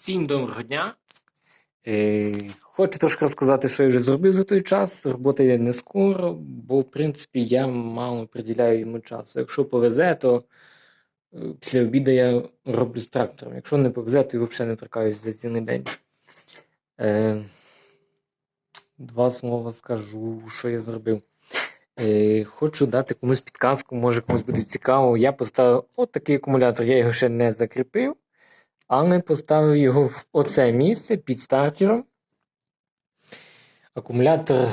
Всім доброго дня. Е, хочу трошки розказати, що я вже зробив за той час. Робота йде не скоро, бо, в принципі, я мало приділяю йому часу. Якщо повезе, то е, після обіду я роблю з трактором. Якщо не повезе, то я взагалі не торкаюсь за цілий день. Е, два слова скажу, що я зробив. Е, хочу дати комусь підказку, може комусь буде цікаво. Я поставив от такий акумулятор, я його ще не закріпив, але поставив його в оце місце під стартером. Акумулятор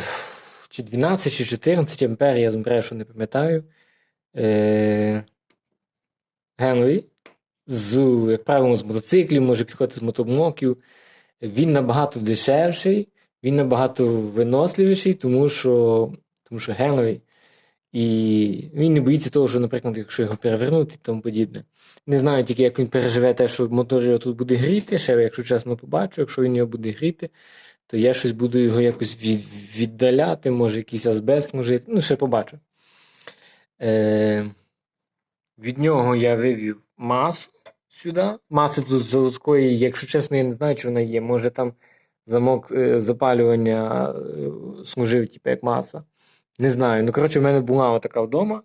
чи 12, чи 14 ампер, я збережу, не пам'ятаю. Е, Генві. З, як правило, з мотоциклів, може підходити з мотоблоків. Він набагато дешевший, він набагато виносливіший, тому що, тому що геновий. І він не боїться того, що, наприклад, якщо його перевернути і тому подібне. Не знаю тільки, як він переживе те, що мотор його тут буде гріти. Ще, якщо чесно побачу, якщо він його буде гріти, то я щось буду його якось від, віддаляти, може якийсь азбест, може, ну, ще побачу. Е, від нього я вивів масу сюди. Маси тут заводської, якщо чесно, я не знаю, чи вона є. Може там замок е, запалювання е, служив, типу, як маса. Не знаю. Ну, коротше, в мене була така вдома.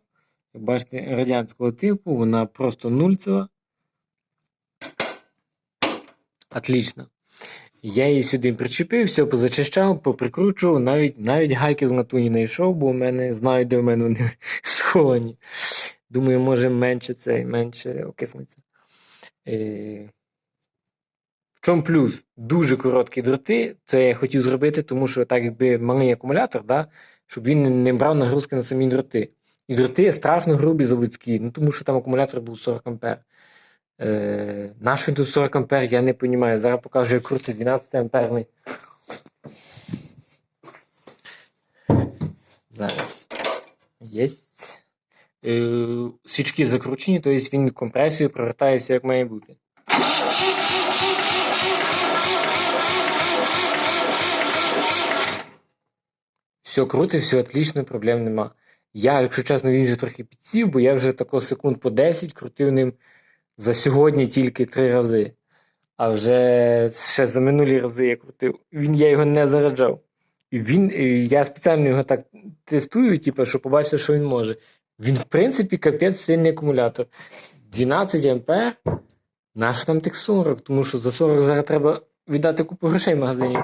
Як бачите, радянського типу, вона просто нульцева. Отлично. Я її сюди причепив, все позачищав, поприкручував, навіть навіть гайки з латуні не йшов, бо в мене знаю, де в мене вони сховані. Думаю, може менше це і менше окиснеться. Е... В чому плюс? Дуже короткі дроти. Це я хотів зробити, тому що так якби малий акумулятор, да, щоб він не- брав нагрузки на самі дроти. І дроти страшно грубі заводські, ну тому що там акумулятор був 40 ампер. Е, наш тут 40 ампер, я не розумію. Зараз покажу, як крутий 12 амперний. Зараз. Єсть. Е, свічки закручені, тобто він компресію провертає все, як має бути. Все круто, все отлично, проблем нема. Я, якщо чесно, він вже трохи підсів, бо я вже тако секунд по 10 крутив ним за сьогодні тільки три рази. А вже ще за минулі рази я крутив. Він, я його не заряджав. І він, я спеціально його так тестую, типу, щоб побачити, що він може. Він, в принципі, капець сильний акумулятор. 12 ампер, наш там тих 40, тому що за 40 зараз треба віддати купу грошей в магазині.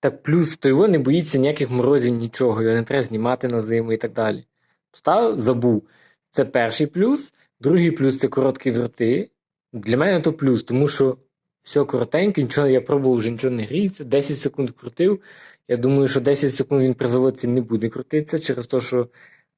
Так, плюс то його не боїться ніяких морозів, нічого, його не треба знімати на зиму і так далі. Поставив, забув. Це перший плюс. Другий плюс це короткі дроти. Для мене то плюс, тому що все коротенько, нічого, я пробував вже нічого не гріється. 10 секунд крутив. Я думаю, що 10 секунд він при заводці не буде крутитися через те, що,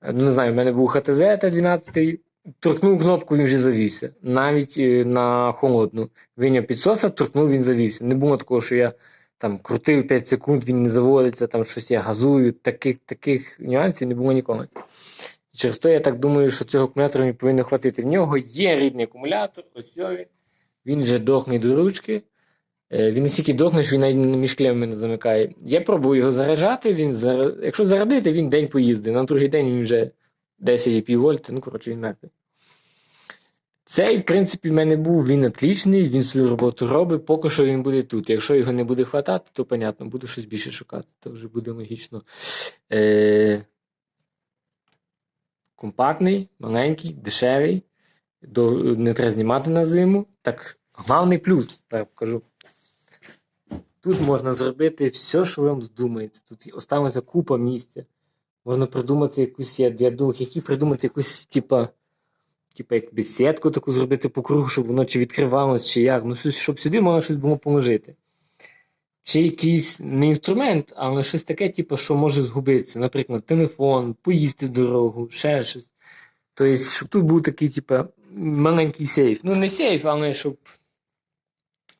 ну не знаю, в мене був ХТЗ Т12, торкнув кнопку, він вже завівся. Навіть е, на холодну. Виняв підсоса, торкнув, він завівся. Не було такого, що я там крутив 5 секунд, він не заводиться, там щось я газую. Таких, таких нюансів не було ніколи. Через то я так думаю, що цього акумулятора мені повинно хватити. В нього є рідний акумулятор, ось він. Він вже дохне до ручки. Е, Він не стільки дохне, що він навіть між клемами не замикає. Я пробую його заряджати. Він зар... Якщо зарядити, він день поїздить. На другий день він вже 10,5 вольт, ну коротше, він мертвий. Цей, в принципі, в мене був, він отлічний, він свою роботу робить, поки що він буде тут. Якщо його не буде хватати, то понятно, буду щось більше шукати. Це вже буде логічно. Е... Компактний, маленький, дешевий, до... не треба знімати на зиму. Так, головний плюс, так покажу. Тут можна зробити все, що вам здумаєте. Тут останеться купа місця. Можна придумати якусь, я, я думаю, хотів придумати якусь, типа, типа як бесідку таку зробити по кругу, щоб воно чи відкривалось, чи як. Ну, щось, щоб сюди можна щось було положити. Чи якийсь не інструмент, але щось таке, типу, що може згубитися. Наприклад, телефон, поїсти дорогу, ще щось. Тобто, щоб тут був такий, типу, маленький сейф. Ну, не сейф, але щоб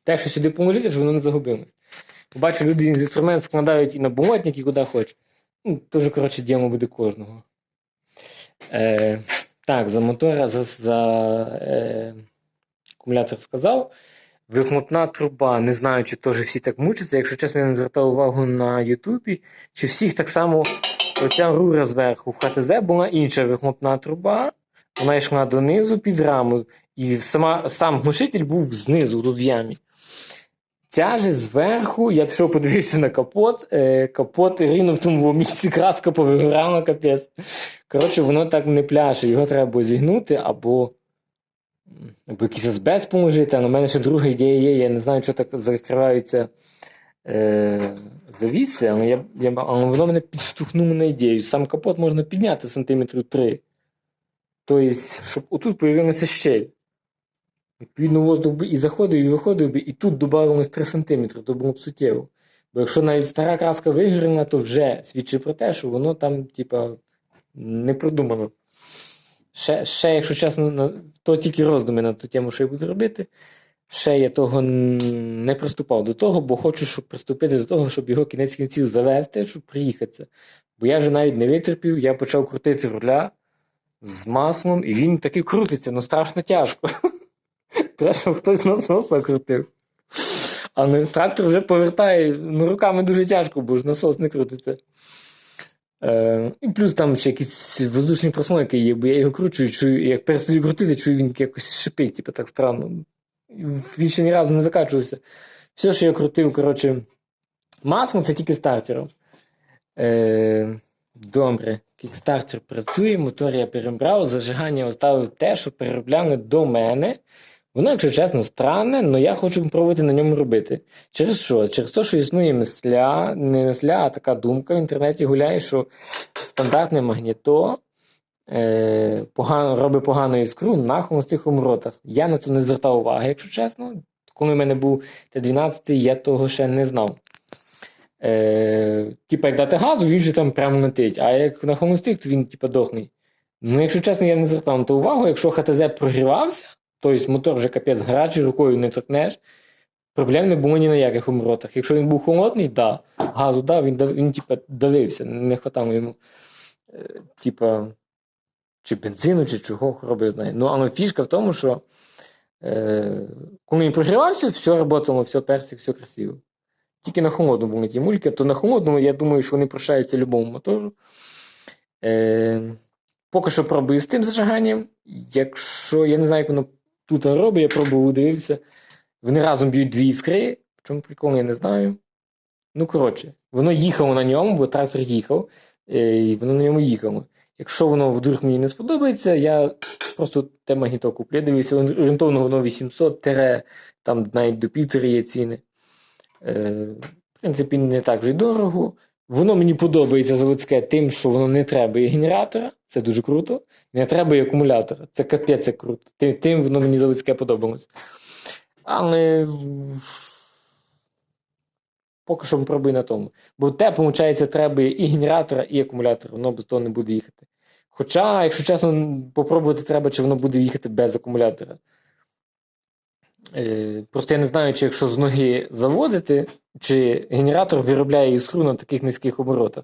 те, що сюди положити, щоб воно не загубилось. Побачу, люди з інструмент складають і на болотник, і куди хочуть. Ну, Тоже, коротше, діємо буде кожного. Е, так, за мотора, за, за е, акумулятор сказав. Вихлопна труба, не знаю, чи теж всі так мучаться. Якщо чесно, я не звертав увагу на Ютубі, чи всіх так само оця рура зверху. В ХТЗ була інша вихлопна труба, вона йшла донизу під раму, і сама, сам глушитель був знизу, тут в ямі. Ця зверху, я пішов подивився на капот, е, капот рівно в тому місці краска повигорала, капець. Коротше, воно так не пляше, його треба або зігнути, або, або якийсь асбест положити. А на мене ще друга ідея є, я не знаю, що так закриваються е, завіси, але, я, я, але воно мене підштовхнуло на ідею. Сам капот можна підняти сантиметрів 3. Тобто, щоб отут появилася щель. Відповідно, воздух би і заходив, і виходив би, і тут додавалось 3 см, то було б суттєво. Бо якщо навіть стара краска вигорена, то вже свідчить про те, що воно там, типа, не продумано. Ще, ще, якщо чесно, то тільки роздуми на ту тему, що я буду робити. Ще я того не приступав до того, бо хочу, щоб приступити до того, щоб його кінець кінців завести, щоб приїхатися. Бо я вже навіть не витерпів, я почав крутити руля з маслом, і він таки крутиться, ну страшно тяжко. Треба, щоб хтось насоса крутив. А не трактор вже повертає, ну руками дуже тяжко, бо ж насос не крутиться. Е, і плюс там ще якісь воздушні прослойки є, бо я його кручу, чую, як перестаю крутити, чую, він якось шипить, типу так странно. Він ще ні разу не закачувався. Все, що я крутив, коротше, маслом, це тільки стартером. Е, добре, кікстартер працює, мотор я перебрав, зажигання оставив те, що переробляли до мене. Воно, якщо чесно, странне, але я хочу пробувати на ньому робити. Через що? Через те, що існує мисля, не мисля, а така думка в інтернеті гуляє, що стандартне магніто е, погано, робить погану іскру на холостих оборотах. Я на то не звертав уваги, якщо чесно. Коли в мене був Т-12, я того ще не знав. Е, типа, як дати газу, він же там прямо летить, а як на холостих, то він типа дохний. Ну, якщо чесно, я не звертав на то увагу, якщо ХТЗ прогрівався, тобто мотор вже капець гарячий, рукою не торкнеш, проблем не було ні на яких оборотах. Якщо він був холодний, да, газу дав, він, він типа, давився, не хватало йому. Типа, чи бензину, чи чого, хороби знає. Ну, але фішка в тому, що е, коли він прогрівався, все працювало, все персик, все красиво. Тільки на холодному були ті мульки, то на холодному, я думаю, що вони прощаються любому мотору. Е, поки що пробую з тим зажиганням. Якщо я не знаю, як воно тут робить, я пробував, дивився. Вони разом б'ють дві іскри. В чому прикол, я не знаю. Ну, коротше, воно їхало на ньому, бо трактор їхав, е, і воно на ньому їхало. Якщо воно вдруг мені не сподобається, я просто те магніто куплю. Дивився, орієнтовно воно 800 тире, там навіть до півтори є ціни. Е, в принципі, не так вже й дорого. Воно мені подобається заводське тим, що воно не треба і генератора, це дуже круто. Не треба і акумулятора. Це капець круто. Тим, тим воно мені заводське подобалось. Але поки що пробуй на тому. Бо те, виходить, треба і генератора, і акумулятора, воно без того не буде їхати. Хоча, якщо чесно, попробувати треба, чи воно буде їхати без акумулятора. Е, просто я не знаю, чи якщо з ноги заводити, чи генератор виробляє іскру на таких низьких оборотах.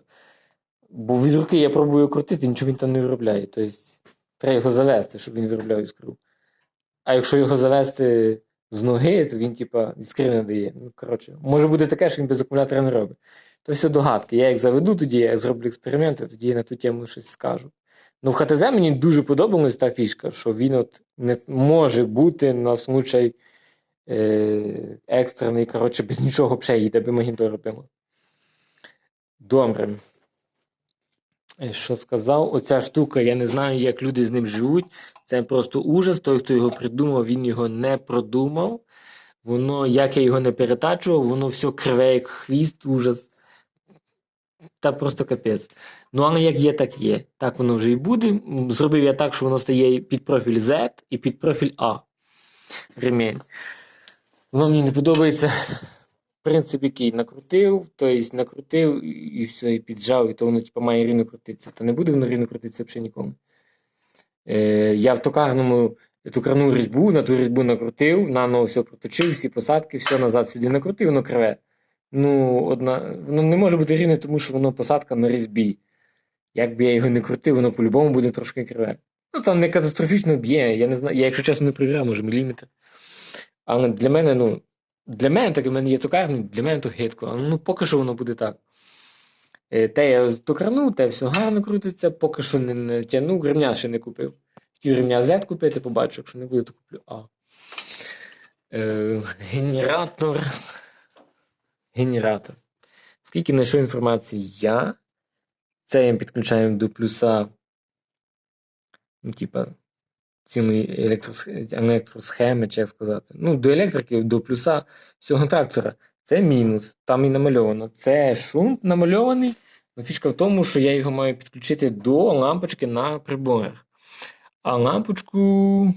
Бо від руки я пробую крутити, нічого він там не виробляє. Тобто треба його завести, щоб він виробляв іскру. А якщо його завести з ноги, то він, типа, іскри не дає. Ну, коротше, може бути таке, що він без акумулятора не робить. То все догадки. Я як заведу, тоді я зроблю експерименти, тоді я на ту тему щось скажу. Ну, в ХТЗ мені дуже подобалась та фішка, що він от не може бути на случай е, екстрений, коротше, без нічого їде, би магніто робило. Добре. Е, Що сказав? Оця штука, я не знаю, як люди з ним живуть. Це просто ужас. Той, хто його придумав, він його не продумав. Воно, як я його не перетачував, воно все криве, як хвіст, ужас. Та просто капець. Ну, але як є, так є. Так воно вже і буде. Зробив я так, що воно стає під профіль Z і під профіль А. Ремінь. Воно мені не подобається. Принцип, який накрутив, тобто накрутив і- все, і піджав, і то воно типу, має рівно крутитися. Та не буде воно рівно крутитися взагалі ніколи. Е, я в токарному токарну різьбу, на ту різьбу накрутив, наново все проточив, всі посадки, все назад сюди накрутив, воно криве. Ну, одна, воно не може бути рівне, тому що воно посадка на різьбі. Як би я його не крутив, воно по-любому буде трошки криве. Ну там не катастрофічно б'є, я не знаю, я, якщо чесно, не перевіряв, може міліметр. Але для мене, ну, для мене так, в мене є токарні, для мене то гидко. Ну, поки що воно буде так. Е, Те я токарнув, те все гарно крутиться, поки що не, не тягнув, гривня ще не купив. хотів рівня Z купити, побачу, якщо не буде, то куплю А. Е, генератор. Генератор. Скільки знайшов інформації я. Це я підключаємо до плюса. Ну, типа, цілий електрос... електросхеми, чи як сказати. Ну, до електрики, до плюса всього трактора. Це мінус. Там і намальовано. Це шум намальований. Но фішка в тому, що я його маю підключити до лампочки на приборах. А лампочку.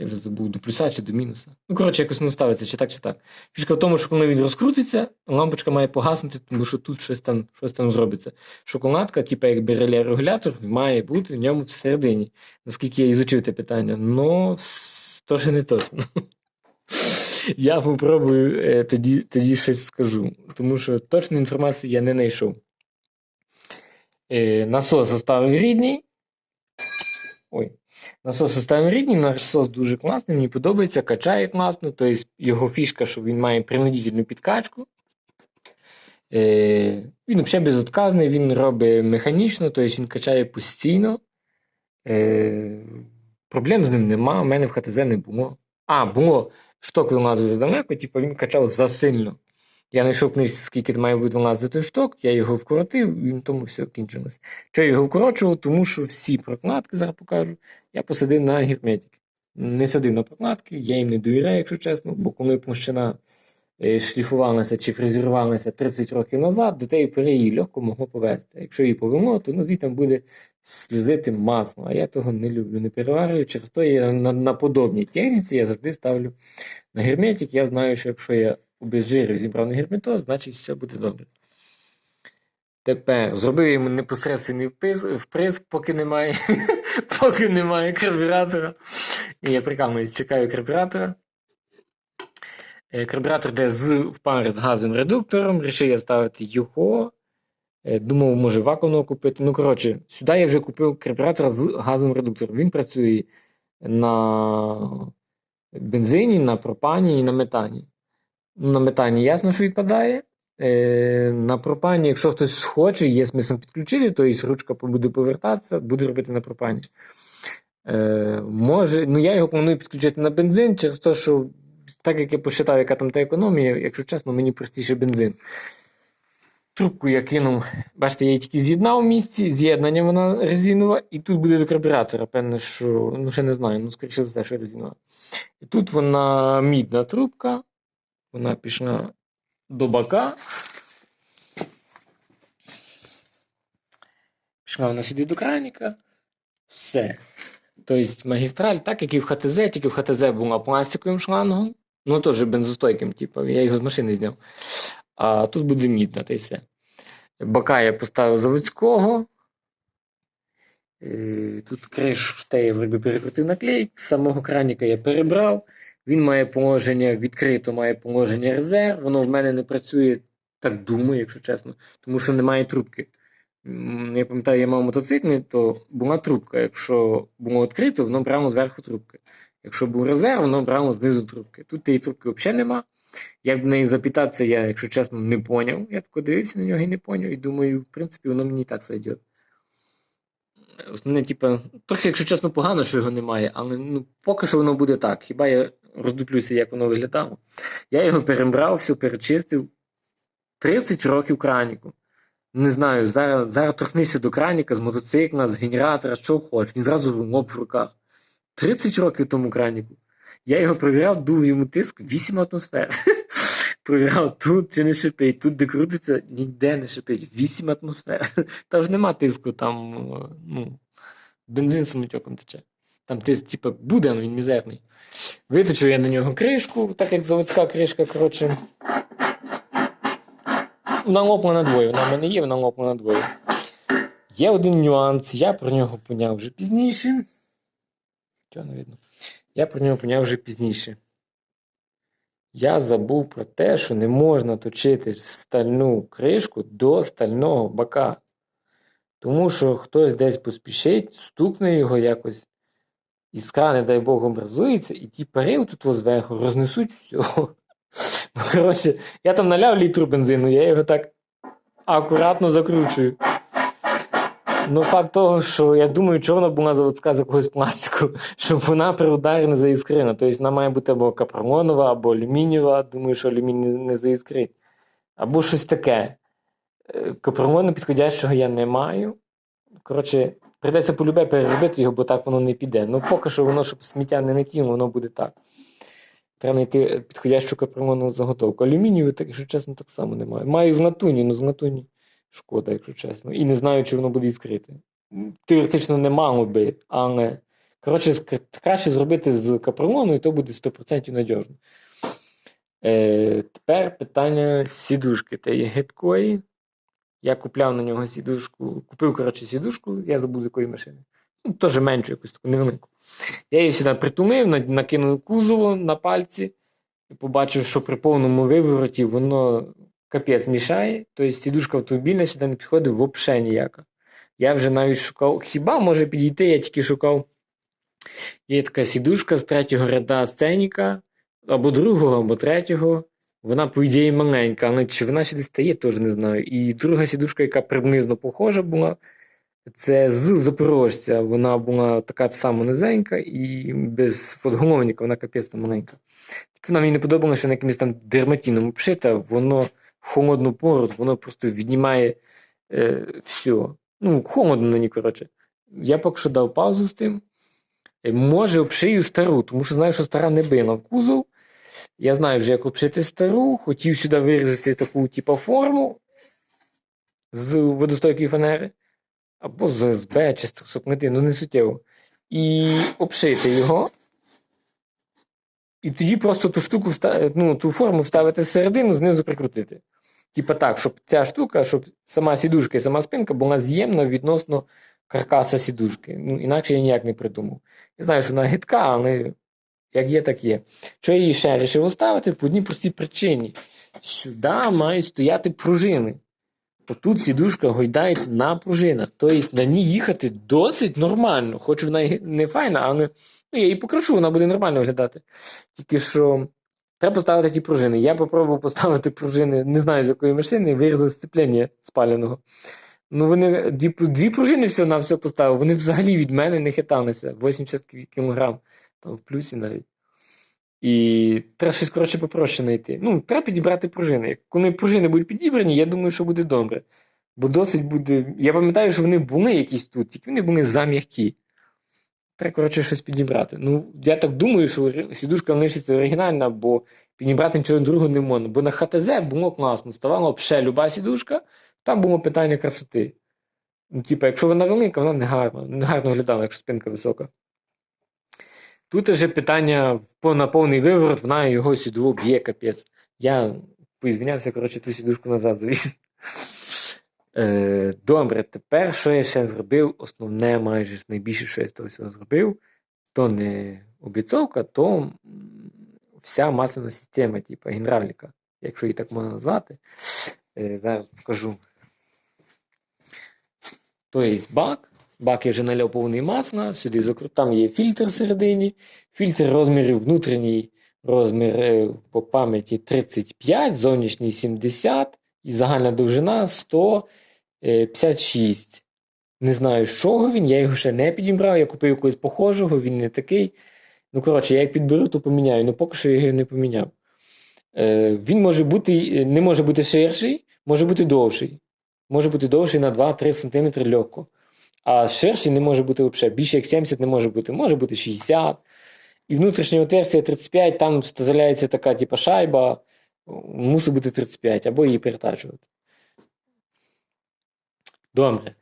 Я вже забув, до плюса чи до мінуса. Ну, коротше, якось не ставиться, чи так, чи так. Фішка в тому, що коли він розкрутиться, лампочка має погаснути, тому що тут щось там, щось там зробиться. Шоколадка, типу, якби реле-регулятор, має бути в ньому всередині. Наскільки я ізучив те питання. Ну, то ще не точно. Я попробую е, тоді, тоді щось скажу, тому що точної інформації я не знайшов. Е, насос оставив рідний. Ой. Насос оставив рідний, насос дуже класний, мені подобається, качає класно. Тобто його фішка, що він має принудительну підкачку. Е, він взагалі безотказний, він робить механічно, тобто він качає постійно. Е, проблем з ним нема, у мене в ХТЗ не було. А, було шток вилазив задалеко, типу він качав засильно. Я знайшов книжці, скільки має бути вилазити той шток, я його вкоротив, і тому все кінчилось. Чого я його вкорочував? Тому що всі прокладки, зараз покажу, я посадив на герметики. Не садив на прокладки, я їм не довіряю, якщо чесно, бо коли площина е, шліфувалася чи фрезерувалася 30 років назад, до тієї пори її легко могло повезти. Якщо її повело, то ну, звідти буде сльозити масло. А я того не люблю, не переварюю. Через то я на, на подобній техніці я завжди ставлю на герметик. Я знаю, що якщо я обезжирив зібрав на герметоз, значить все буде добре. Тепер зробив йому непосередній впис- вприск, поки немає, поки немає карбюратора. І я прикалуюсь, чекаю карбюратора. Е, Карбюратор йде з в парі з газовим редуктором. Рішив я ставити його. Е, Думав, може вакуумного купити. Ну, коротше, сюди я вже купив карбюратор з газовим редуктором. Він працює на бензині, на пропані і на метані. На метані ясно, що відпадає. Е, на пропані, якщо хтось хоче, є смисл підключити, то ручка буде повертатися, буде робити на пропані. Е, може, ну я його планую підключити на бензин через те, що так як я посчитав, яка там та економія, якщо чесно, мені простіше бензин. Трубку я кинув, бачите, я її тільки з'єднав в місці, з'єднання вона резинова, і тут буде до карбюратора. Певне, що ну ще не знаю, ну скоріше за все, що резинова. І тут вона мідна трубка, вона пішла до бака. Пішла вона сюди до краніка. Все. Тобто магістраль, так як і в ХТЗ, тільки в ХТЗ була пластиковим шлангом, ну теж бензостойким, типу, я його з машини зняв. А тут буде мідна, та й все. Бока я поставив заводського. Е, Тут кришу те я вроді перекрутив наклейк. Самого краніка я перебрав. Він має положення відкрито, має положення резерв. Воно в мене не працює, так думаю, якщо чесно, тому що немає трубки. Я пам'ятаю, я мав мотоцикл, то була трубка. Якщо було відкрито, воно брало зверху трубки. Якщо був резерв, воно брало знизу трубки. Тут тієї трубки взагалі нема. Як до неї запитатися, я, якщо чесно, не поняв. Я тако дивився на нього і не поняв. І думаю, в принципі, воно мені і так зайде. Основне, типу, трохи, якщо чесно, погано, що його немає, але ну, поки що воно буде так. Хіба я роздуплюся, як воно виглядало. Я його перебрав, все перечистив. 30 років краніку. Не знаю, зараз, зараз торкнися до краніка з мотоцикла, з генератора, що хочеш. Він зразу лоб в руках. 30 років тому краніку. Я його перевіряв, дув йому тиск 8 атмосфер. Провіряв тут чи не шипить, тут де крутиться, ніде не шипить. 8 атмосфер. Та ж нема тиску, там ну, бензин самотьоком тече. Там типу, буде, але він мізерний. Виточив я на нього кришку, так як заводська кришка, коротше. Вона лопла двоє, вона в мене є, вона лопла на двоє. Є один нюанс, я про нього поняв вже пізніше. Чого не видно? Я про нього поняв вже пізніше. Я забув про те, що не можна точити стальну кришку до стального бака. Тому що хтось десь поспішить, стукне його якось, іскра, не дай Бог, образується, і ті пари тут зверху рознесуть все. Ну, коротше, я там наляв літру бензину, я його так акуратно закручую. Ну, факт того, що я думаю, чорна була заводська з якогось пластику, щоб вона при ударі не заіскрила. Тобто вона має бути або капронова, або алюмінієва. Думаю, що алюміній не заіскрить. Або щось таке. Е, Капрону підходящого я не маю. Коротше, прийдеться полюбе переробити його, бо так воно не піде. Ну, поки що воно, щоб сміття не летіло, воно буде так. Треба знайти підходящу капронову заготовку. Алюмінієву, так, якщо чесно, так само немає. Маю з латуні, ну з латуні шкода, якщо чесно. І не знаю, чи воно буде іскрити. Теоретично не мало би, але коротше, краще зробити з капрону, і то буде 100% надіжно. Е, тепер питання сідушки тієї гидкої. Я купляв на нього сідушку. Купив, коротше, сідушку, я забув з якої машини. Ну, теж меншу, якусь таку невелику. Я її сюди притулив, накинув кузово на пальці і побачив, що при повному вивороті воно капець мішає. Тобто сідушка автомобільна сюди не підходить взагалі ніяка. Я вже навіть шукав, хіба може підійти, я тільки шукав. Є така сідушка з третього ряда сценіка, або другого, або третього. Вона, по ідеї, маленька, але чи вона сюди стає, теж не знаю. І друга сідушка, яка приблизно похожа була, це з Запорожця. Вона була така сама низенька і без подголовника, вона капець там маленька. Тільки вона мені не подобалося, що вона якимось там дерматином обшита, воно холодну пору, воно просто віднімає е, все. Ну, холодно на ній, коротше. Я поки що дав паузу з тим. Е, Може, обшию стару, тому що знаю, що стара не била в кузов. Я знаю вже, як обшити стару, хотів сюди вирізати таку, типу, форму з водостойкої фанери, або з СБ чи з сокмети, ну не суттєво. І обшити його. І тоді просто ту штуку ну, ту форму вставити всередину, знизу прикрутити. Типа так, щоб ця штука, щоб сама сідушка і сама спинка була з'ємна відносно каркаса сідушки. Ну, інакше я ніяк не придумав. Я знаю, що вона гидка, але як є, так є. Що я її ще вирішив оставити? По одній простій причині. Сюди мають стояти пружини. Отут сідушка гойдається на пружинах. Тобто на ній їхати досить нормально. Хоч вона не файна, але ну, я її покрашу, вона буде нормально виглядати. Тільки що треба поставити ті пружини. Я попробував поставити пружини, не знаю з якої машини, вирізав сцеплення спаленого. Ну, вони дві, дві пружини все на все поставив. Вони взагалі від мене не хиталися. 80 кг, там в плюсі навіть. І треба щось коротше попроще знайти. Ну, треба підібрати пружини. Коли пружини будуть підібрані, я думаю, що буде добре. Бо досить буде. Я пам'ятаю, що вони були якісь тут, тільки вони були зам'які. Треба, коротше, щось підібрати. Ну, я так думаю, що сідушка лишиться оригінальна, бо підібрати нічого другого не можна. Бо на ХТЗ було класно. Ставала ще люба сідушка, там було питання красоти. Ну, типа, якщо вона велика, вона не гарна. Не гарно виглядала, якщо спинка висока. Тут вже питання на повний виворот, вона його сюди б'є капець. Я поізвінявся, коротше, ту сідушку назад завіз. Е, добре, тепер що я ще зробив? Основне, майже найбільше, що я з того всього зробив, то не обліцовка, то вся масляна система, типу гідравліка, якщо її так можна назвати. Е, зараз покажу. Тобто бак. Бак я вже наляв повний сюди закру... там є фільтр всередині. Фільтр розмірів внутрішній розмір е, по пам'яті 35, зовнішній 70 і загальна довжина 156. Не знаю, з чого він, я його ще не підібрав, я купив якогось похожого, він не такий. Ну, коротше, я як підберу, то поміняю. Ну, поки що я його не поміняв. Е, він може бути, не може бути ширший, може бути довший. Може бути довший на 2-3 см легко. А ширший не може бути взагалі. Більше як 70 не може бути. Може бути 60. І внутрішнє отверстие 35, там вставляється така, типу, шайба, мусить бути 35, або її перетачувати. Добре.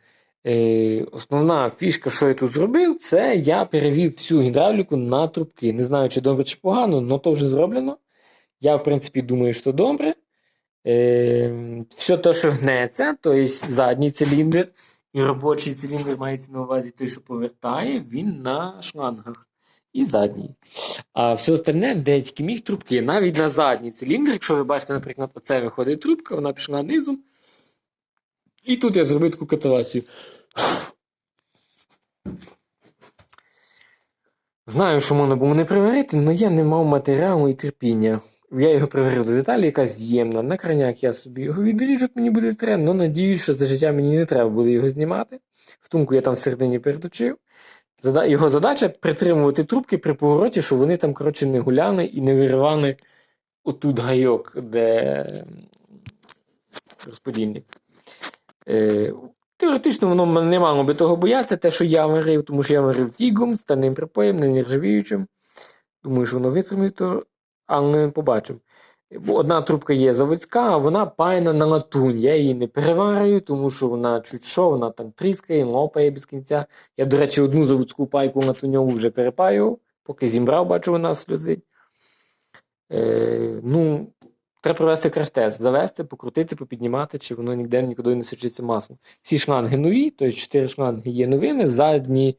Е, основна фішка, що я тут зробив, це я перевів всю гідравліку на трубки. Не знаю, чи добре, чи погано, але то вже зроблено. Я, в принципі, думаю, що добре. Е, все те, що гнеться, тобто задній циліндр і робочий циліндр мається на увазі той, що повертає, він на шлангах. І задній. А все остальне, де тільки міг трубки, навіть на задній циліндр, якщо ви бачите, наприклад, оце виходить трубка, вона пішла низом. І тут я зробив таку катавасію. Знаю, що можна було не приварити, але я не мав матеріалу і терпіння. Я його приварив до деталі, яка з'ємна. На краняк я собі його відріжу, мені буде треба, але надіюсь, що за життя мені не треба буде його знімати. Втулку я там всередині переточив. Його задача притримувати трубки при повороті, щоб вони там, коротше, не гуляли і не виривали отут гайок, де розподільник. Е, теоретично воно не мало би того боятися, те, що я варив, тому що я варив тігом, стальним припоєм, не нержавіючим. Думаю, що воно витримає, то... але побачимо. Бо одна трубка є заводська, а вона паяна на латунь. Я її не переварюю, тому що вона чуть що, вона там тріскає, лопає без кінця. Я, до речі, одну заводську пайку латуньову вже перепаював, поки зібрав, бачу, вона сльозить. Е, ну, треба провести краш-тест, завести, покрутити, попіднімати, чи воно ніде нікуди не сочиться маслом. Всі шланги нові, тобто 4 шланги є новими, задні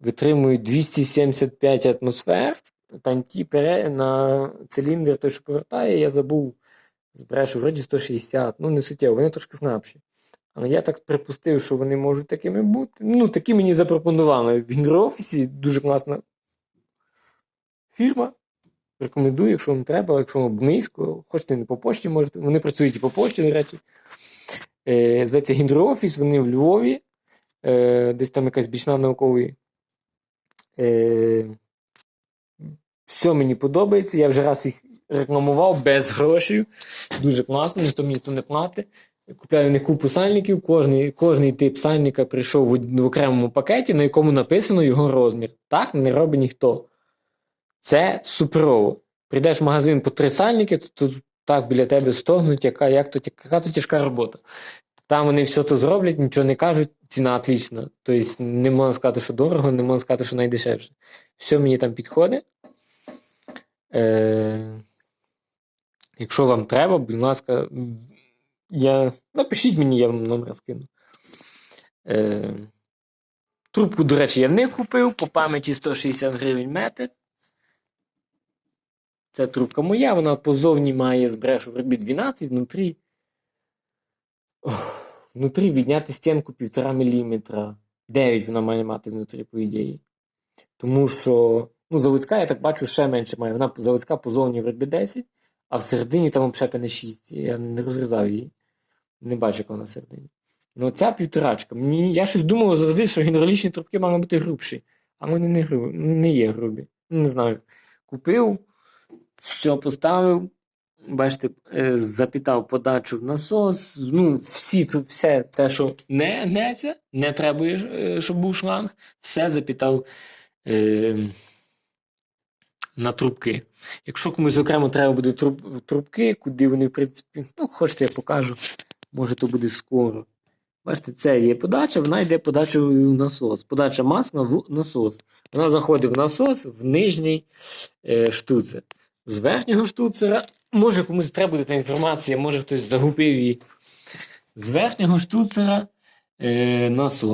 витримують 275 атмосфер. Танті пере на циліндр той, що повертає, я забув, збрешу, вроді 160, ну не суттєво, вони трошки слабші. Але я так припустив, що вони можуть такими бути. Ну, такі мені запропонували в інтерофісі, дуже класна фірма. Рекомендую, якщо вам треба, якщо вам близько, хочете не по почті можете. Вони працюють і по почті, до речі. Е, зветься Гідроофіс, вони в Львові, е, десь там якась бічна науковий. Е, все мені подобається. Я вже раз їх рекламував без грошей. Дуже класно, ніхто мені то не платить. Купляю них купу сальників. Кожний, кожний тип сальника прийшов в, в окремому пакеті, на якому написано його розмір. Так не робить ніхто. Це суперово. Прийдеш в магазин по три сальники, то, то так біля тебе стогнуть, яка, як то, яка то тяжка робота. Там вони все то зроблять, нічого не кажуть, ціна отлічна. Тобто не можна сказати, що дорого, не можна сказати, що найдешевше. Все мені там підходить. Е, якщо вам треба, будь ласка, я... напишіть мені, я вам номер скину. Е, трубку, до речі, я не купив, по пам'яті 160 гривень метр. Це трубка моя, вона позовні має збрешу в робі 12, внутрі. Ох, внутрі відняти стінку 1,5 мм. 9 вона має мати внутрі, по ідеї. Тому що, ну, заводська, я так бачу, ще менше має. Вона заводська позовні в робі 10, а всередині там обшепене 6. Я не розрізав її. Не бачу, як вона всередині. Ну, ця півторачка. Мені, я щось думав завжди, що гідравлічні трубки мали бути грубші. А вони не, грубі, не є грубі. Не знаю. Купив, все поставив. Бачите, е, запитав подачу в насос. Ну, всі все те, що не гнеться, не треба, е, щоб був шланг, все запитав е, на трубки. Якщо комусь окремо треба буде труб, трубки, куди вони, в принципі, ну, хочете, я покажу. Може, то буде скоро. Бачите, це є подача, вона йде подачею в насос. Подача масла в насос. Вона заходить в насос в нижній е, штуцер. З верхнього штуцера, може комусь треба буде та інформація, може хтось загубив її. З верхнього штуцера е, насос